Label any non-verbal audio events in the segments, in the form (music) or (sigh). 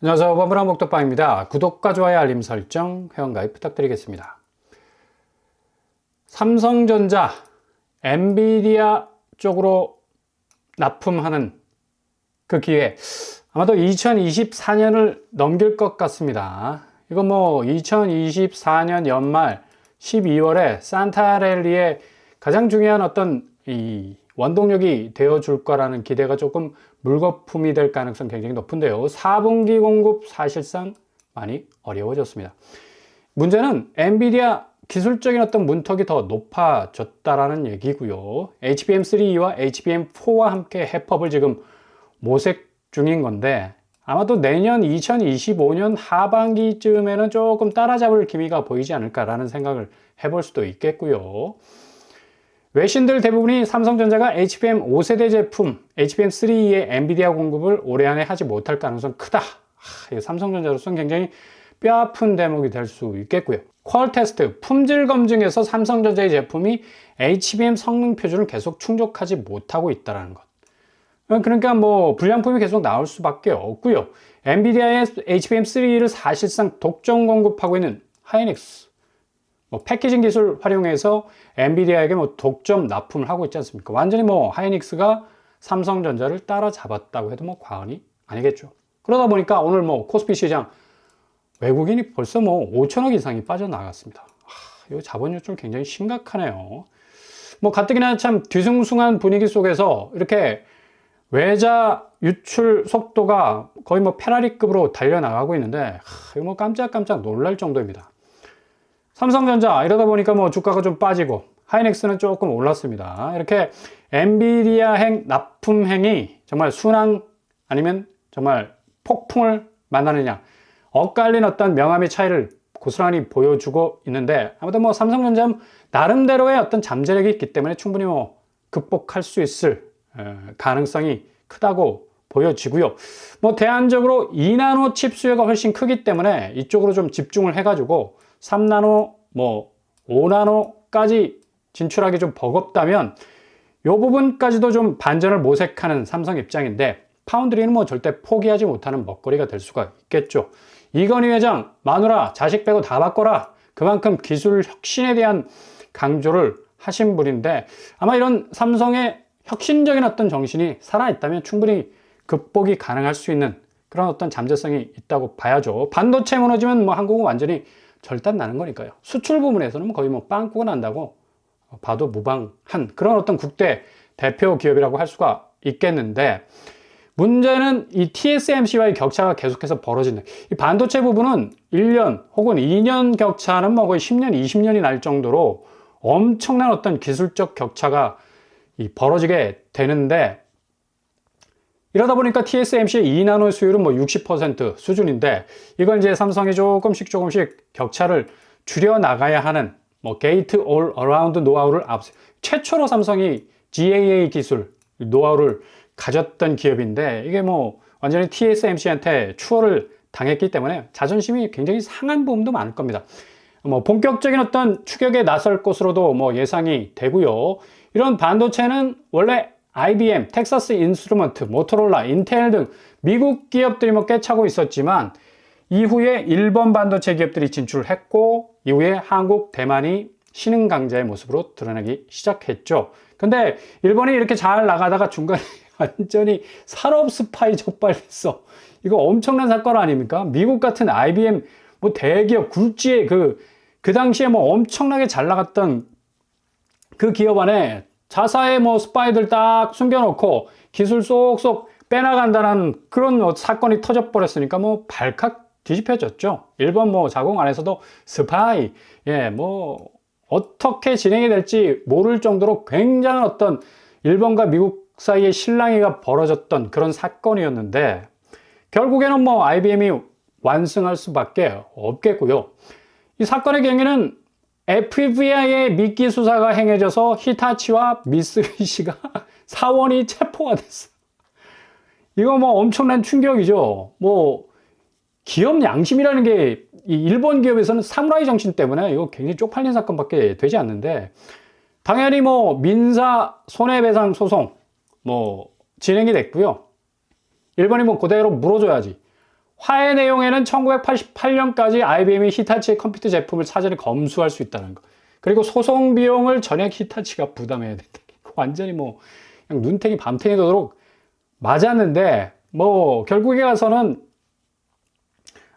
안녕하세요. 버블한 목덕방입니다. 구독과 좋아요, 알림 설정, 회원가입 부탁드리겠습니다. 삼성전자, 엔비디아 쪽으로 납품하는 그 기회, 아마도 2024년을 넘길 것 같습니다. 이거 뭐 2024년 연말 12월에 산타렐리의 가장 중요한 어떤 이 원동력이 되어줄 거라는 기대가 조금 물거품이 될 가능성 굉장히 높은데요. 4분기 공급 사실상 많이 어려워졌습니다. 문제는 엔비디아 기술적인 어떤 문턱이 더 높아졌다라는 얘기고요. HBM3와 HBM4와 함께 해법을 지금 모색 중인 건데 아마도 내년 2025년 하반기쯤에는 조금 따라잡을 기미가 보이지 않을까라는 생각을 해볼 수도 있겠고요. 외신들 대부분이 삼성전자가 HBM 5세대 제품 HBM3의 엔비디아 공급을 올해 안에 하지 못할 가능성 크다. 하, 삼성전자로서는 굉장히 뼈아픈 대목이 될 수 있겠고요. 퀄 테스트, 품질 검증에서 삼성전자의 제품이 HBM 성능 표준을 계속 충족하지 못하고 있다는 것. 그러니까 뭐 불량품이 계속 나올 수밖에 없고요. 엔비디아의 HBM3를 사실상 독점 공급하고 있는 하이닉스, 뭐 패키징 기술 활용해서 엔비디아에게 뭐 독점 납품을 하고 있지 않습니까? 완전히 뭐 하이닉스가 삼성전자를 따라잡았다고 해도 뭐 과언이 아니겠죠. 그러다 보니까 오늘 뭐 코스피 시장 외국인이 벌써 뭐 5천억 이상이 빠져나갔습니다. 하, 이 자본 유출 굉장히 심각하네요. 뭐 가뜩이나 참 뒤숭숭한 분위기 속에서 이렇게 외자 유출 속도가 거의 뭐 페라리급으로 달려나가고 있는데 하, 이거 뭐 깜짝깜짝 놀랄 정도입니다. 삼성전자 이러다 보니까 뭐 주가가 좀 빠지고 하이닉스는 조금 올랐습니다. 이렇게 엔비디아행 납품행이 정말 순항 아니면 정말 폭풍을 만나느냐 엇갈린 어떤 명암의 차이를 고스란히 보여주고 있는데 아무튼 뭐 삼성전자 나름대로의 어떤 잠재력이 있기 때문에 충분히 뭐 극복할 수 있을 가능성이 크다고 보여지고요. 뭐 대안적으로 2나노 칩 수요가 훨씬 크기 때문에 이쪽으로 좀 집중을 해가지고 3나노, 뭐 5나노까지 진출하기 좀 버겁다면 이 부분까지도 좀 반전을 모색하는 삼성 입장인데 파운드리는 뭐 절대 포기하지 못하는 먹거리가 될 수가 있겠죠. 이건희 회장, 마누라, 자식 빼고 다 바꿔라. 그만큼 기술 혁신에 대한 강조를 하신 분인데 아마 이런 삼성의 혁신적인 어떤 정신이 살아있다면 충분히 극복이 가능할 수 있는 그런 어떤 잠재성이 있다고 봐야죠. 반도체 무너지면 뭐 한국은 완전히 절단 나는 거니까요. 수출 부분에서는 뭐 거의 뭐 빵꾸가 난다고 봐도 무방한 그런 어떤 국대 대표 기업이라고 할 수가 있겠는데 문제는 이 TSMC와의 격차가 계속해서 벌어지는 이 반도체 부분은 1년 혹은 2년 격차는 뭐 거의 10년, 20년이 날 정도로 엄청난 어떤 기술적 격차가 이 벌어지게 되는데 이러다 보니까 TSMC의 2나노 수율은 뭐 60% 수준인데 이걸 이제 삼성이 조금씩 조금씩 격차를 줄여 나가야 하는 뭐 게이트 올 어라운드 노하우를 앞서 최초로 삼성이 GAA 기술 노하우를 가졌던 기업인데 이게 뭐 완전히 TSMC한테 추월을 당했기 때문에 자존심이 굉장히 상한 부분도 많을 겁니다. 뭐 본격적인 어떤 추격에 나설 것으로도 뭐 예상이 되고요. 이런 반도체는 원래 IBM, 텍사스 인스트루먼트, 모토로라, 인텔 등 미국 기업들이 뭐 꿰차고 있었지만 이후에 일본 반도체 기업들이 진출했고 이후에 한국, 대만이 신흥 강자의 모습으로 드러나기 시작했죠. 근데 일본이 이렇게 잘 나가다가 중간에 (laughs) 완전히 산업 스파이 적발했어. 이거 엄청난 사건 아닙니까? 미국 같은 IBM 뭐 대기업 굴지의 그, 그 당시에 뭐 엄청나게 잘 나갔던 그 기업 안에 자사의 뭐 스파이들 딱 숨겨놓고 기술 쏙쏙 빼나간다는 그런 사건이 터져버렸으니까 뭐 발칵 뒤집혀졌죠. 일본 뭐 자공 안에서도 스파이, 예, 뭐 어떻게 진행이 될지 모를 정도로 굉장한 어떤 일본과 미국 사이의 실랑이가 벌어졌던 그런 사건이었는데 결국에는 뭐 IBM이 완승할 수밖에 없겠고요. 이 사건의 경우에는 FBI의 미끼 수사가 행해져서 히타치와 미쓰비시가 (laughs) 사원이 체포가 됐어. 이거 뭐 엄청난 충격이죠. 뭐 기업 양심이라는 게 일본 기업에서는 사무라이 정신 때문에 이거 굉장히 쪽팔린 사건밖에 되지 않는데 당연히 뭐 민사 손해배상 소송 뭐 진행이 됐고요. 일본이 뭐 그대로 물어줘야지. 화해 내용에는 1988년까지 IBM이 히타치의 컴퓨터 제품을 사전에 검수할 수 있다는 거. 그리고 소송 비용을 전액 히타치가 부담해야 된다. 완전히 뭐 그냥 눈탱이 밤탱이 도도록 맞았는데 뭐 결국에 가서는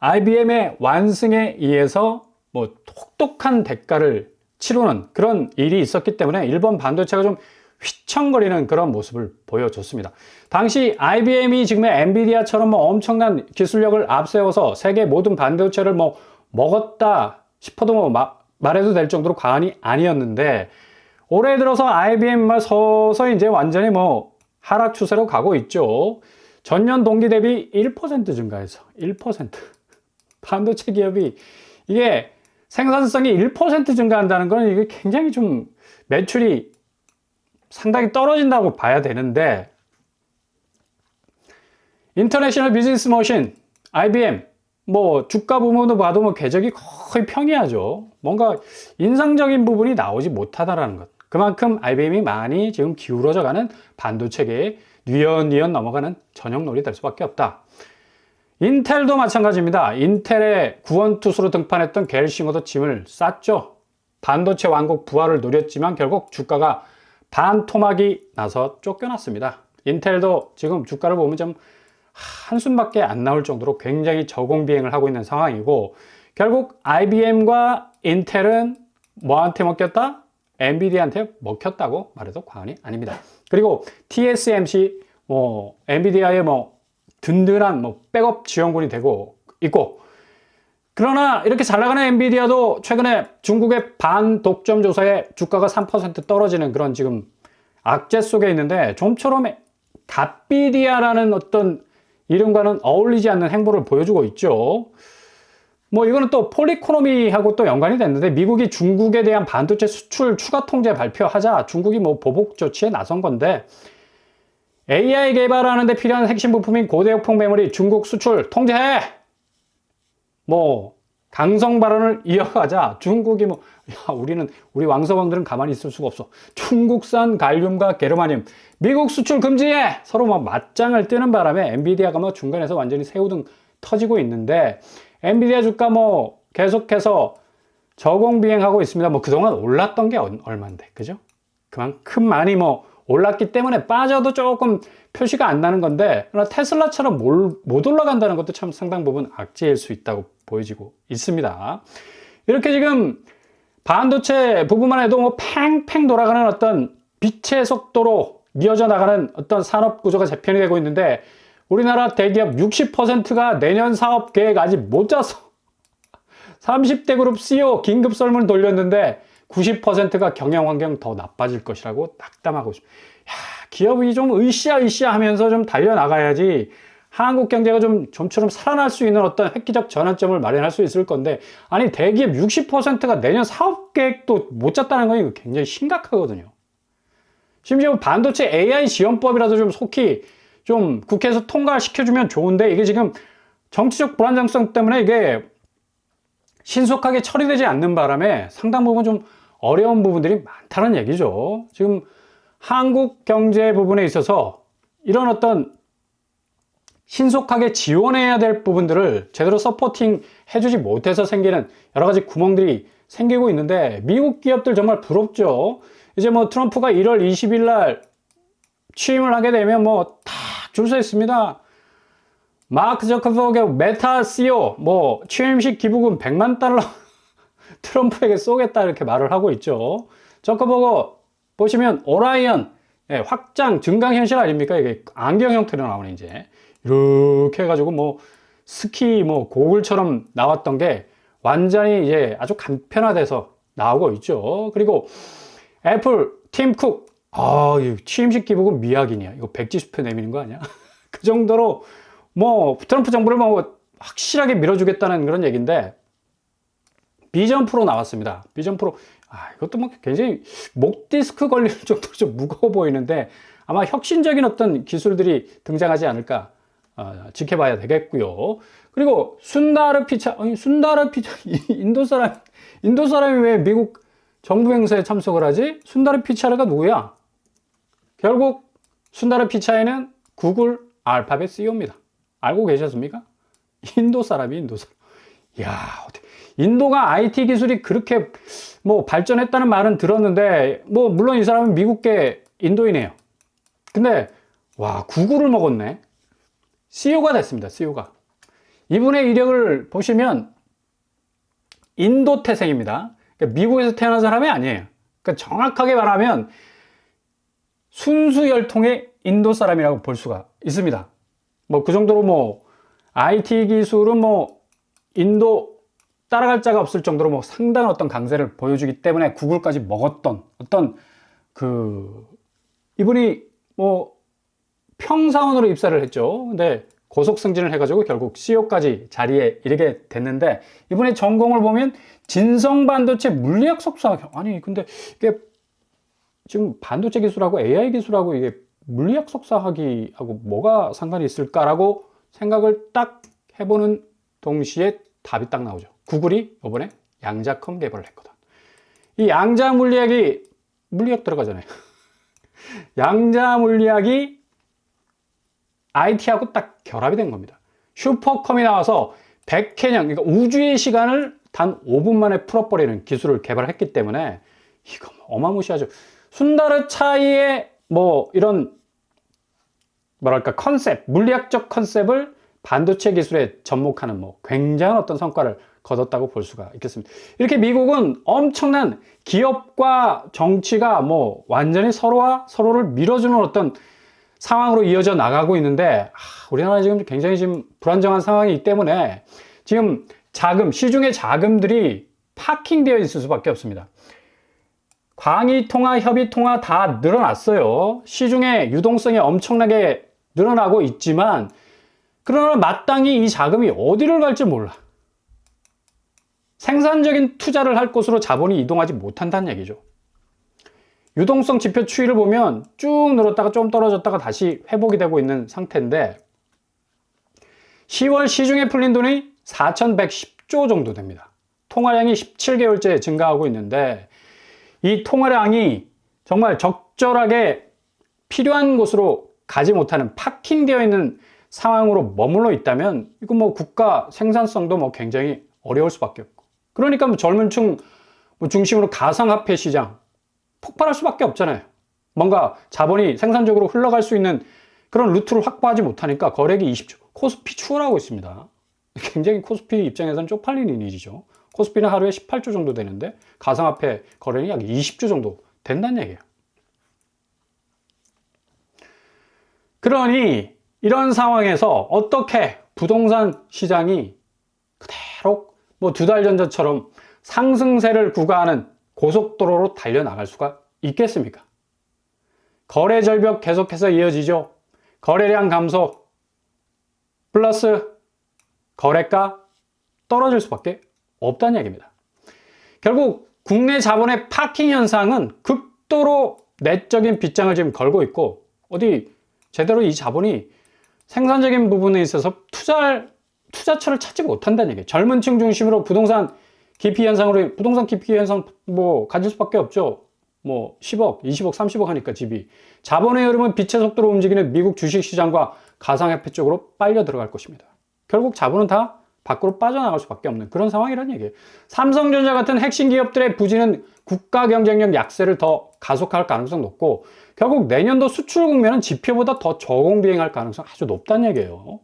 IBM의 완승에 의해서 뭐 똑똑한 대가를 치르는 그런 일이 있었기 때문에 일본 반도체가 좀 휘청거리는 그런 모습을 보여줬습니다. 당시 IBM이 지금의 엔비디아처럼 뭐 엄청난 기술력을 앞세워서 세계 모든 반도체를 뭐 먹었다 싶어도 뭐 마, 말해도 될 정도로 과언이 아니었는데 올해 들어서 IBM만 서서 이제 완전히 뭐 하락 추세로 가고 있죠. 전년 동기 대비 1% 증가해서 1% (laughs) 반도체 기업이 이게 생산성이 1% 증가한다는 건 이게 굉장히 좀 매출이 상당히 떨어진다고 봐야 되는데 인터내셔널 비즈니스 머신 IBM 뭐 주가 부분도 봐도 뭐 궤적이 거의 평이하죠. 뭔가 인상적인 부분이 나오지 못하다라는 것. 그만큼 IBM이 많이 지금 기울어져 가는 반도체계에 뉘연뉘연 넘어가는 전형놀이 될 수밖에 없다. 인텔도 마찬가지입니다. 인텔의 구원투수로 등판했던 갤싱어도 짐을 쌌죠. 반도체 왕국 부활을 노렸지만 결국 주가가 반토막이 나서 쫓겨났습니다. 인텔도 지금 주가를 보면 좀 한숨밖에 안 나올 정도로 굉장히 저공 비행을 하고 있는 상황이고 결국 IBM과 인텔은 뭐한테 먹혔다? 엔비디아한테 먹혔다고 말해도 과언이 아닙니다. 그리고 TSMC 뭐 엔비디아의 뭐 든든한 뭐 백업 지원군이 되고 있고 그러나 이렇게 잘 나가는 엔비디아도 최근에 중국의 반독점 조사에 주가가 3% 떨어지는 그런 지금 악재 속에 있는데 좀처럼 갓비디아라는 어떤 이름과는 어울리지 않는 행보를 보여주고 있죠. 뭐 이거는 또 폴리코노미하고 또 연관이 됐는데 미국이 중국에 대한 반도체 수출 추가 통제 발표하자 중국이 뭐 보복 조치에 나선 건데 AI 개발하는데 필요한 핵심 부품인 고대역폭 메모리 중국 수출 통제해! 뭐 강성 발언을 (laughs) 이어가자 중국이 뭐 야, 우리는 우리 왕서방들은 가만히 있을 수가 없어. 중국산 갈륨과 게르마늄 미국 수출 금지해 서로 막 맞짱을 뜨는 바람에 엔비디아가 뭐 중간에서 완전히 새우등 터지고 있는데 엔비디아 주가 뭐 계속해서 저공 비행하고 있습니다. 뭐 그동안 올랐던 게 얼마인데 그죠? 그만큼 많이 뭐 올랐기 때문에 빠져도 조금 표시가 안 나는 건데 그러나 테슬라처럼 못 올라간다는 것도 참 상당 부분 악재일 수 있다고 보여지고 있습니다. 이렇게 지금 반도체 부분만 해도 뭐 팽팽 돌아가는 어떤 빛의 속도로 이어져 나가는 어떤 산업 구조가 재편이 되고 있는데 우리나라 대기업 60%가 내년 사업 계획 아직 못 짜서 (laughs) 30대 그룹 CEO 긴급 설문 돌렸는데 90%가 경영 환경 더 나빠질 것이라고 낙담하고 있습니다. 야, 기업이 좀 으쌰 으쌰 하면서 좀 달려나가야지 한국 경제가 좀 좀처럼 살아날 수 있는 어떤 획기적 전환점을 마련할 수 있을 건데 아니 대기업 60%가 내년 사업 계획도 못 짰다는 건 이거 굉장히 심각하거든요. 심지어 반도체 AI 지원법이라도 좀 속히 좀 국회에서 통과시켜주면 좋은데 이게 지금 정치적 불안정성 때문에 이게 신속하게 처리되지 않는 바람에 상당 부분 좀 어려운 부분들이 많다는 얘기죠. 지금 한국 경제 부분에 있어서 이런 어떤 신속하게 지원해야 될 부분들을 제대로 서포팅 해주지 못해서 생기는 여러 가지 구멍들이 생기고 있는데 미국 기업들 정말 부럽죠. 이제 뭐 트럼프가 1월 20일 날 취임을 하게 되면 뭐 다 줄 서 있습니다. 마크 저커버그 메타 CEO 뭐 취임식 기부금 100만 달러 트럼프에게 쏘겠다 이렇게 말을 하고 있죠. 저커버그 보시면 오라이언 예, 확장 증강 현실 아닙니까? 이게 안경 형태로 나오는 이제 이렇게 해가지고 뭐 스키 뭐 고글처럼 나왔던 게 완전히 이제 아주 간편화돼서 나오고 있죠. 그리고 애플 팀쿡 아, 취임식 기부금 미약이냐? 이거 백지 수표 내미는 거 아니야? (laughs) 그 정도로 뭐 트럼프 정부를 뭐 확실하게 밀어주겠다는 그런 얘기인데 비전 프로 나왔습니다. 비전 프로 아, 이것도 뭐 굉장히 목 디스크 걸릴 (laughs) 정도로 좀 무거워 보이는데 아마 혁신적인 어떤 기술들이 등장하지 않을까 어, 지켜봐야 되겠고요. 그리고 순다르 피차, 아니, 순다르 피차, (laughs) 인도 사람, 인도 사람이 왜 미국 정부 행사에 참석을 하지? 순다르 피차르가 누구야? 결국 순다르 피차이는 구글 알파벳 CEO입니다. 알고 계셨습니까? 인도 사람이 인도 사람. 야, 인도가 IT 기술이 그렇게 뭐 발전했다는 말은 들었는데 뭐 물론 이 사람은 미국계 인도인이에요. 근데 와, 구글을 먹었네. CEO가 됐습니다. CEO가. 이분의 이력을 보시면 인도 태생입니다. 그러니까 미국에서 태어난 사람이 아니에요. 그러니까 정확하게 말하면 순수 혈통의 인도 사람이라고 볼 수가 있습니다. 뭐 그 정도로 뭐 IT 기술은 뭐 인도 따라갈 자가 없을 정도로 뭐 상당한 어떤 강세를 보여주기 때문에 구글까지 먹었던 어떤 그 이분이 뭐 평사원으로 입사를 했죠. 근데 고속 승진을 해가지고 결국 CEO까지 자리에 이르게 됐는데 이분의 전공을 보면 진성 반도체 물리학 석사 아니 근데 이게 지금 반도체 기술하고 AI 기술하고 이게 물리학 석사학위하고 뭐가 상관이 있을까라고 생각을 딱 해보는 동시에 답이 딱 나오죠. 구글이 이번에 양자컴 개발을 했거든. 이 양자 물리학이 물리학 들어가잖아요. (laughs) 양자 물리학이 IT하고 딱 결합이 된 겁니다. 슈퍼컴이 나와서 100해년, 그러니까 우주의 시간을 단 5분 만에 풀어버리는 기술을 개발했기 때문에 이거 뭐 어마무시하죠. 순다르 차이의 뭐 이런 뭐랄까 컨셉, 물리학적 컨셉을 반도체 기술에 접목하는 뭐 굉장한 어떤 성과를 거뒀다고 볼 수가 있겠습니다. 이렇게 미국은 엄청난 기업과 정치가 뭐 완전히 서로와 서로를 밀어주는 어떤 상황으로 이어져 나가고 있는데 아, 우리나라 지금 굉장히 지금 불안정한 상황이기 때문에 지금 자금 시중의 자금들이 파킹되어 있을 수밖에 없습니다. 광의 통화, 협의 통화 다 늘어났어요. 시중의 유동성이 엄청나게 늘어나고 있지만 그러나 마땅히 이 자금이 어디를 갈지 몰라. 생산적인 투자를 할 곳으로 자본이 이동하지 못한다는 얘기죠. 유동성 지표 추이를 보면 쭉 늘었다가 좀 떨어졌다가 다시 회복이 되고 있는 상태인데 10월 시중에 풀린 돈이 4,110조 정도 됩니다. 통화량이 17개월째 증가하고 있는데 이 통화량이 정말 적절하게 필요한 곳으로 가지 못하는 파킹되어 있는 상황으로 머물러 있다면 이거 뭐 국가 생산성도 뭐 굉장히 어려울 수밖에 없고 그러니까 뭐 젊은 층뭐 중심으로 가상화폐 시장 폭발할 수밖에 없잖아요. 뭔가 자본이 생산적으로 흘러갈 수 있는 그런 루트를 확보하지 못하니까 거래액이 20조. 코스피 추월하고 있습니다. (laughs) 굉장히 코스피 입장에서는 쪽팔리는 일이죠. 코스피는 하루에 18조 정도 되는데 가상화폐 거래는 약 20조 정도 된다는 얘기예요. 그러니 이런 상황에서 어떻게 부동산 시장이 뭐 두 달 전처럼 상승세를 구가하는 고속도로로 달려나갈 수가 있겠습니까? 거래 절벽 계속해서 이어지죠. 거래량 감소 플러스 거래가 떨어질 수밖에 없다는 얘기입니다. 결국 국내 자본의 파킹 현상은 극도로 내적인 빗장을 지금 걸고 있고 어디 제대로 이 자본이 생산적인 부분에 있어서 투자할 투자처를 찾지 못한다는 얘기예요. 젊은 층 중심으로 부동산 기피 현상으로 부동산 기피 현상 뭐 가질 수밖에 없죠. 뭐 10억, 20억, 30억 하니까 집이 자본의 흐름은 빛의 속도로 움직이는 미국 주식 시장과 가상화폐 쪽으로 빨려 들어갈 것입니다. 결국 자본은 다 밖으로 빠져나갈 수밖에 없는 그런 상황이라는 얘기예요. 삼성전자 같은 핵심 기업들의 부진은 국가 경쟁력 약세를 더 가속할 가능성 높고 결국 내년도 수출 국면은 지표보다 더 저공 비행할 가능성 아주 높다는 얘기예요.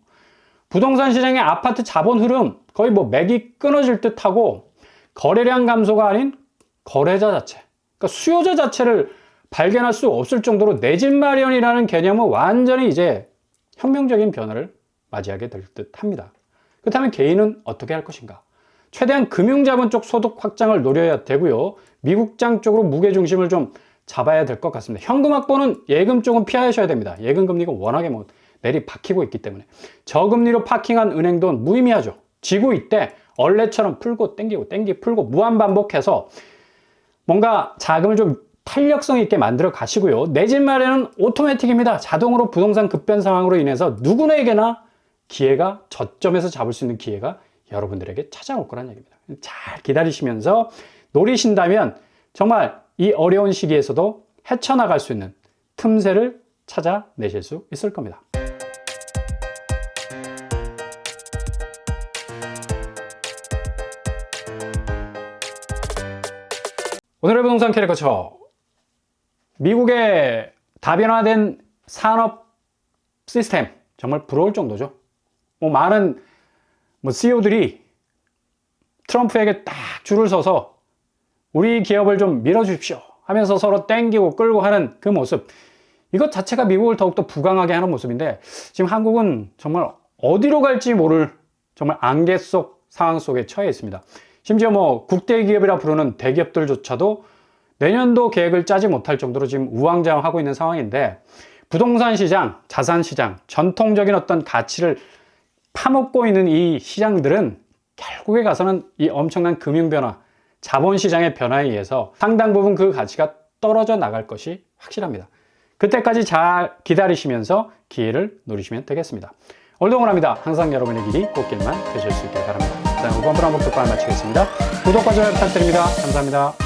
부동산 시장의 아파트 자본 흐름 거의 뭐 맥이 끊어질 듯 하고 거래량 감소가 아닌 거래자 자체, 그러니까 수요자 자체를 발견할 수 없을 정도로 내 집 마련이라는 개념은 완전히 이제 혁명적인 변화를 맞이하게 될 듯 합니다. 그렇다면 개인은 어떻게 할 것인가? 최대한 금융자본 쪽 소득 확장을 노려야 되고요. 미국장 쪽으로 무게중심을 좀 잡아야 될 것 같습니다. 현금 확보는 예금 쪽은 피하셔야 됩니다. 예금 금리가 워낙에 뭐 내리 박히고 있기 때문에 저금리로 파킹한 은행 돈 무의미하죠. 지고 있대 얼레처럼 풀고 땡기고 땡기 풀고 무한 반복해서 뭔가 자금을 좀 탄력성 있게 만들어 가시고요. 내 집 마련은 오토매틱입니다. 자동으로 부동산 급변 상황으로 인해서 누구에게나 기회가 저점에서 잡을 수 있는 기회가 여러분들에게 찾아올 거란 얘기입니다. 잘 기다리시면서 노리신다면 정말 이 어려운 시기에서도 헤쳐나갈 수 있는 틈새를 찾아내실 수 있을 겁니다. 오늘의 부동산 캐리커처. 미국의 다변화된 산업 시스템. 정말 부러울 정도죠. 뭐 많은 뭐 CEO들이 트럼프에게 딱 줄을 서서 우리 기업을 좀 밀어주십시오 하면서 서로 땡기고 끌고 하는 그 모습. 이것 자체가 미국을 더욱더 부강하게 하는 모습인데 지금 한국은 정말 어디로 갈지 모를 정말 안개 속 상황 속에 처해 있습니다. 심지어 뭐 국대 기업이라 부르는 대기업들조차도 내년도 계획을 짜지 못할 정도로 지금 우왕좌왕하고 있는 상황인데 부동산 시장, 자산 시장, 전통적인 어떤 가치를 파먹고 있는 이 시장들은 결국에 가서는 이 엄청난 금융 변화, 자본 시장의 변화에 의해서 상당 부분 그 가치가 떨어져 나갈 것이 확실합니다. 그때까지 잘 기다리시면서 기회를 노리시면 되겠습니다. 오늘도 응원합니다. 항상 여러분의 길이 꽃길만 되실 수 있길 바랍니다. 자, 5번 브라운 독과 마치겠습니다. 구독과 좋아요 부탁드립니다. 감사합니다.